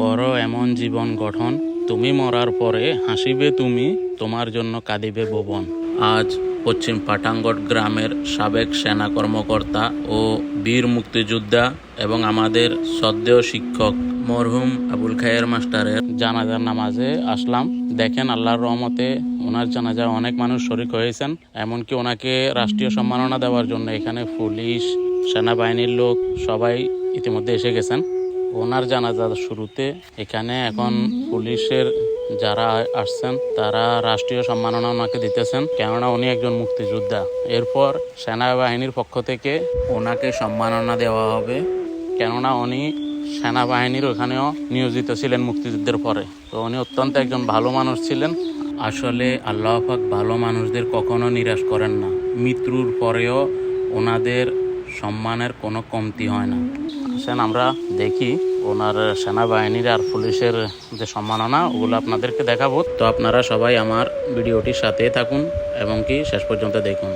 করো এমন জীবন গঠন। তুমি মরার পরে হাসিবে তুমি, তোমার জন্য কাঁদিবে ভুবন। আজ পশ্চিম পাটাঙ্গট গ্রামের সাবেক সেনা কর্মকর্তা ও বীর মুক্তিযোদ্ধা এবং আমাদের শ্রদ্ধেয় শিক্ষক মরহুম আবুল খায়ের মাস্টারের জানাজার নামাজে আসলাম। দেখেন আল্লাহর রহমতে ওনার জানাজা অনেক মানুষ শরিক হয়েছেন, এমনকি ওনাকে রাষ্ট্রীয় সম্মাননা দেওয়ার জন্য এখানে পুলিশ, সেনাবাহিনীর লোক সবাই ইতিমধ্যে এসে গেছেন। ওনার জানাজার শুরুতে এখানে এখন পুলিশের যারা আসছেন, তারা রাষ্ট্রীয় সম্মাননা ওনাকে দিতেছেন, কেননা উনি একজন মুক্তিযোদ্ধা। এরপর সেনাবাহিনীর পক্ষ থেকে ওনাকে সম্মাননা দেওয়া হবে, কেননা উনি সেনাবাহিনীর ওখানেও নিয়োজিত ছিলেন মুক্তিযুদ্ধের পরে। তো উনি অত্যন্ত একজন ভালো মানুষ ছিলেন। আসলে আল্লাহ পাক ভালো মানুষদের কখনো নিরাশ করেন না। মৃত্যুর পরেও ওনাদের সম্মানের কোনো কমতি হয় না। আসেন, আমরা দেখি ওনার সেনাবাহিনীর আর পুলিশের যে সম্মাননা, ওগুলো আপনাদেরকে দেখাবো। তো আপনারা সবাই আমার ভিডিওটির সাথে থাকুন এবং কি শেষ পর্যন্ত দেখুন।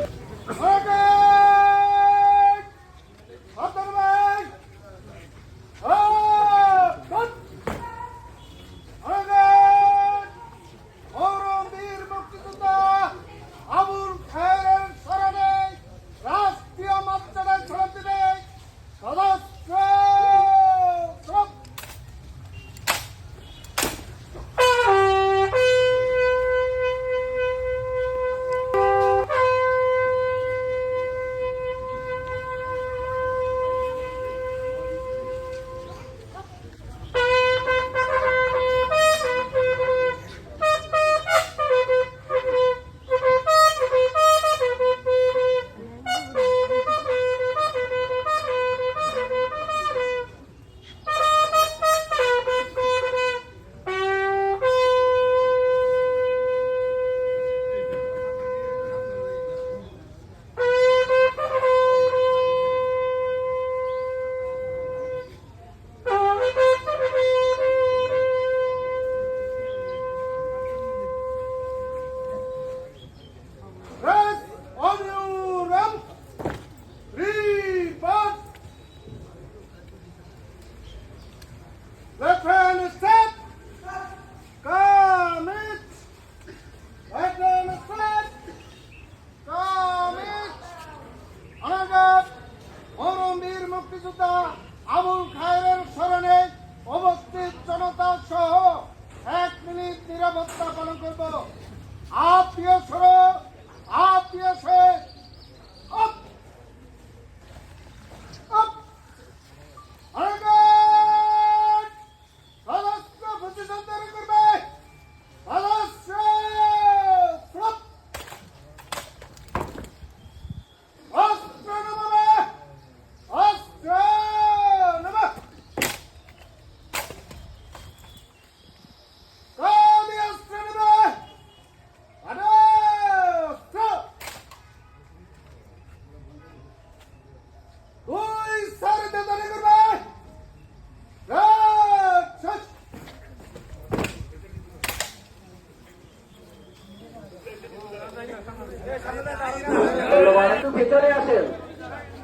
একটু ভেতরে আসেন।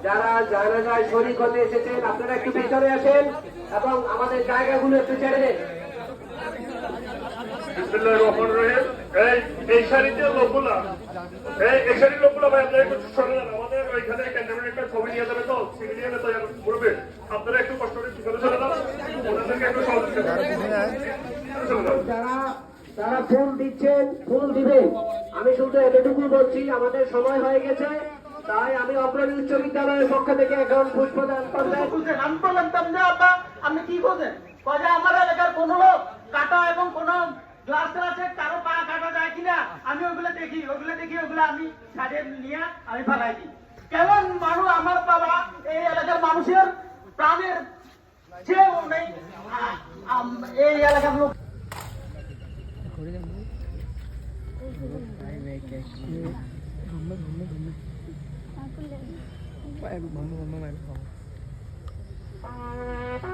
যারা জায়গায় শরিক হতে এসেছেন আপনারা একটু ভেতরে আসেন এবং আমাদের জায়গাগুলো একটু ছেড়ে দেন। এই এই সারিতে লোকগুলা এই এই সারির লোকগুলা ভাই আপনারা একটু সরে যান। আমাদের ওইখানে ক্যান্টনমেন্ট একটা ছবি নিয়ে যাবে তো সিভিলিয়ানে তো মুরবে আপনারা একটু কষ্ট করে পিছনে চলে যান। ওনাদেরকে একটু সহযোগিতা করুন। চলে যান যারা যারা ফুল দিচ্ছেন, ফুল দিবেন আমি শুধু এতটুকু বলছি, আমাদের সময় হয়ে গেছে। তাই আমি অগ্রণী উচ্চ বিদ্যালয়ের পক্ষ থেকে এখন যে আপা আপনি কি কয়ে আমার এলাকার কোন লোক কাটা এবং কোন গ্লাস আছে পা কাটা যায় কিনা? আমি ওগুলো দেখি ওগুলো দেখি, ওগুলো আমি সাইডে নিয়ে আমি ফেলাই দিই। কেমন মানুষ আমার বাবা, এই এলাকার মানুষের প্রাণের নেই। এই এলাকার লোক Apa yang mana mana mana.